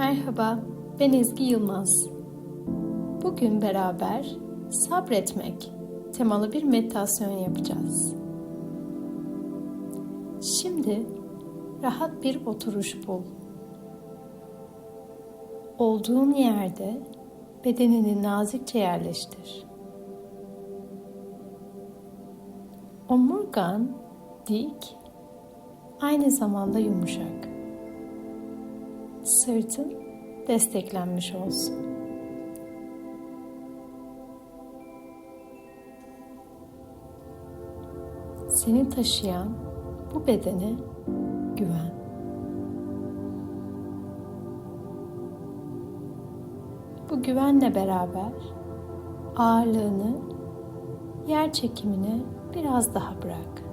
Merhaba, ben Ezgi Yılmaz. Bugün beraber sabretmek temalı bir meditasyon yapacağız. Şimdi rahat bir oturuş bul. Olduğun yerde bedenini nazikçe yerleştir. Omurgan dik, aynı zamanda yumuşak. Sırtın desteklenmiş olsun. Seni taşıyan bu bedene güven. Bu güvenle beraber ağırlığını yer çekimine biraz daha bırak.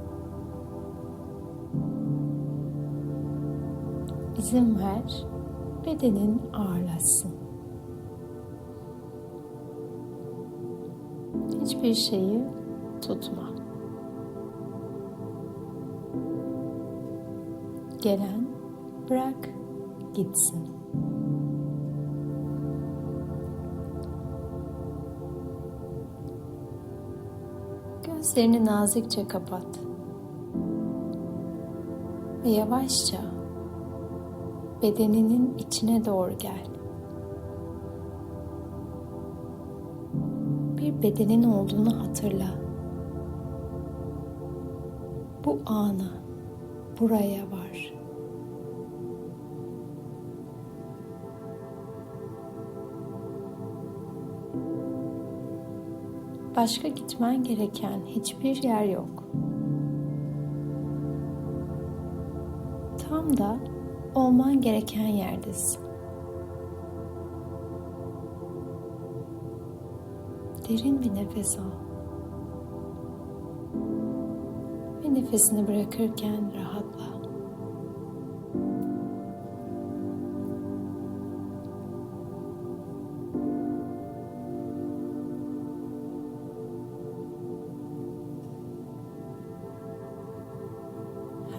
İzin ver bedenin ağırlaşsın. Hiçbir şeyi tutma. Gelen bırak gitsin. Gözlerini nazikçe kapat. Ve yavaşça bedeninin içine doğru gel. Bir bedenin olduğunu hatırla. Bu ana, buraya var. Başka gitmen gereken hiçbir yer yok. Tam da olman gereken yerdesin. Derin bir nefes al. Ve nefesini bırakırken rahatla.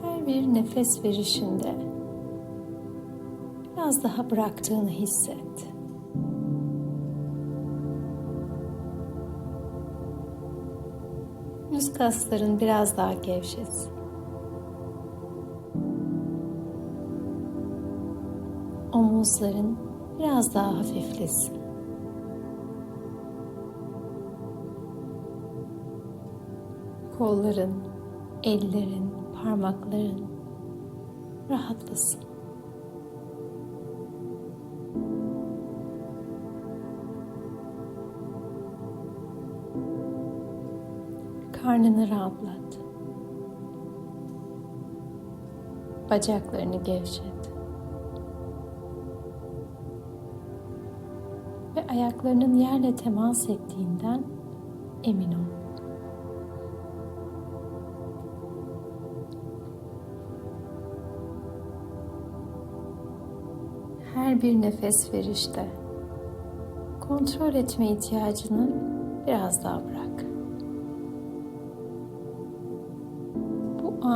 Her bir nefes verişinde biraz daha bıraktığını hisset. Yüz kasların biraz daha gevşesin. Omuzların biraz daha hafiflesin. Kolların, ellerin, parmakların rahatlasın. Karnını rahatlat. Bacaklarını gevşet. Ve ayaklarının yerle temas ettiğinden emin ol. Her bir nefes verişte kontrol etme ihtiyacını biraz daha bırak.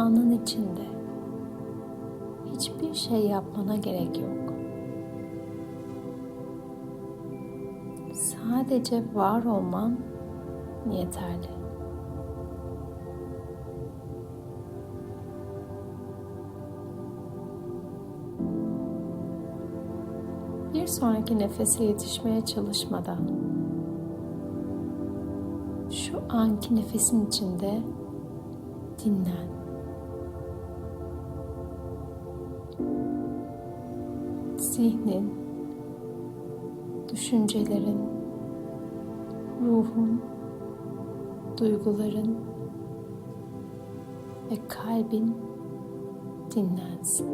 Anın içinde hiçbir şey yapmana gerek yok. Sadece var olman yeterli. Bir sonraki nefese yetişmeye çalışmadan şu anki nefesin içinde dinlen. Zihnin, düşüncelerin, ruhun, duyguların ve kalbin dinlensin.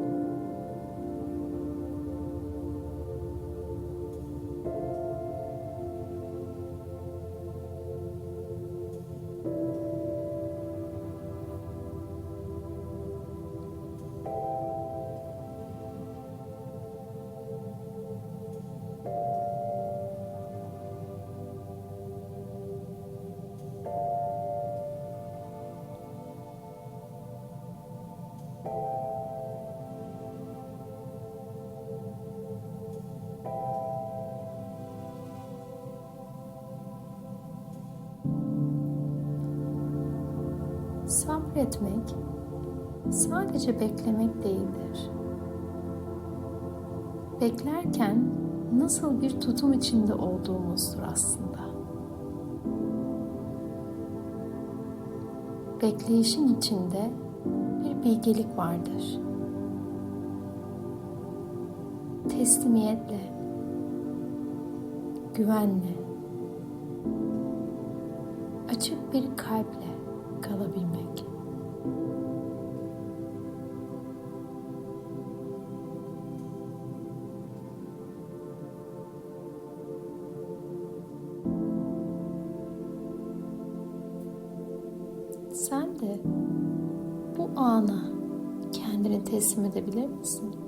Sabretmek sadece beklemek değildir. Beklerken nasıl bir tutum içinde olduğumuzdur aslında. Bekleyişin içinde bir bilgelik vardır. Teslimiyetle, güvenle, açık bir kalple kalabilmek. Sen de bu ana kendini teslim edebilir misin?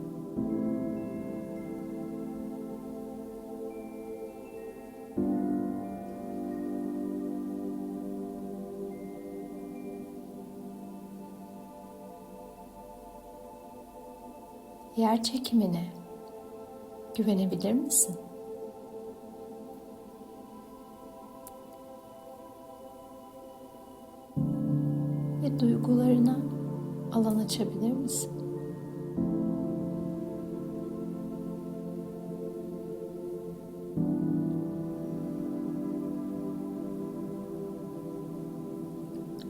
Yer çekimine güvenebilir misin? Ve duygularına alan açabilir misin?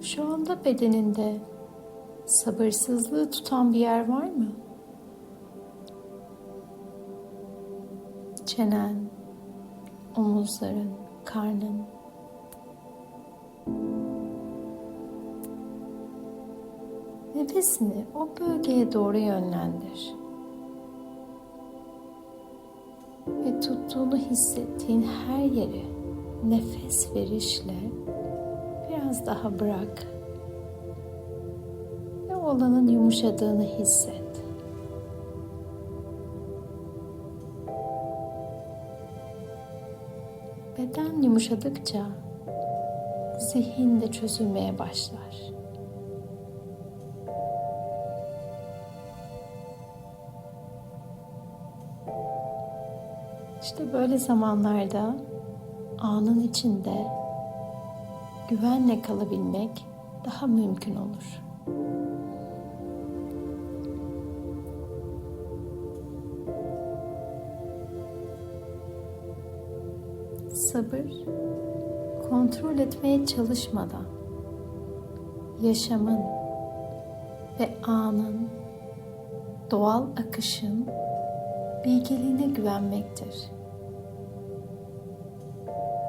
Şu anda bedeninde sabırsızlığı tutan bir yer var mı? Çenen, omuzların, karnın. Nefesini o bölgeye doğru yönlendir. Ve tuttuğunu hissettiğin her yeri nefes verişle biraz daha bırak. Ve olanın yumuşadığını hisset. Beden yumuşadıkça zihin de çözülmeye başlar. İşte böyle zamanlarda anın içinde güvenle kalabilmek daha mümkün olur. Sabır, kontrol etmeye çalışmadan yaşamın ve anın doğal akışın bilgeliğine güvenmektir.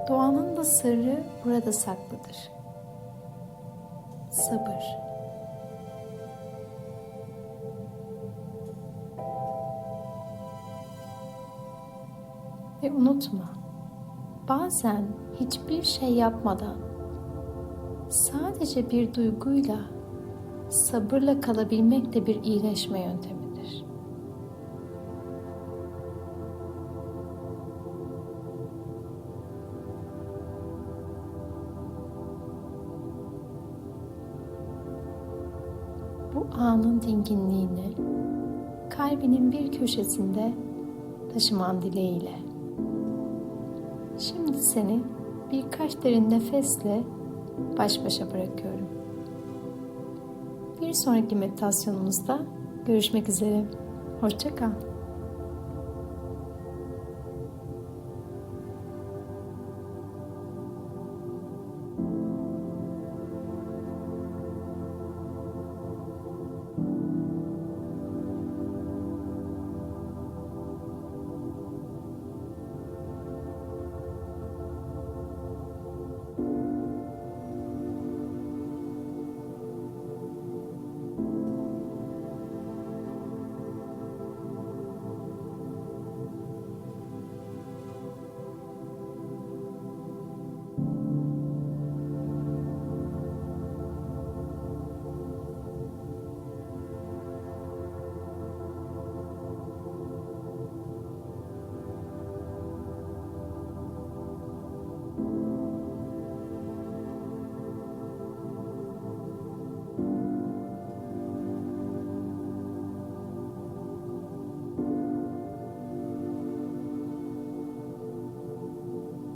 Doğanın da sırrı burada saklıdır. Sabır. Ve unutma, bazen hiçbir şey yapmadan sadece bir duyguyla sabırla kalabilmek de bir iyileşme yöntemidir. Bu anın dinginliğini kalbinin bir köşesinde taşıman dileğiyle. Şimdi seni birkaç derin nefesle baş başa bırakıyorum. Bir sonraki meditasyonumuzda görüşmek üzere. Hoşça kal.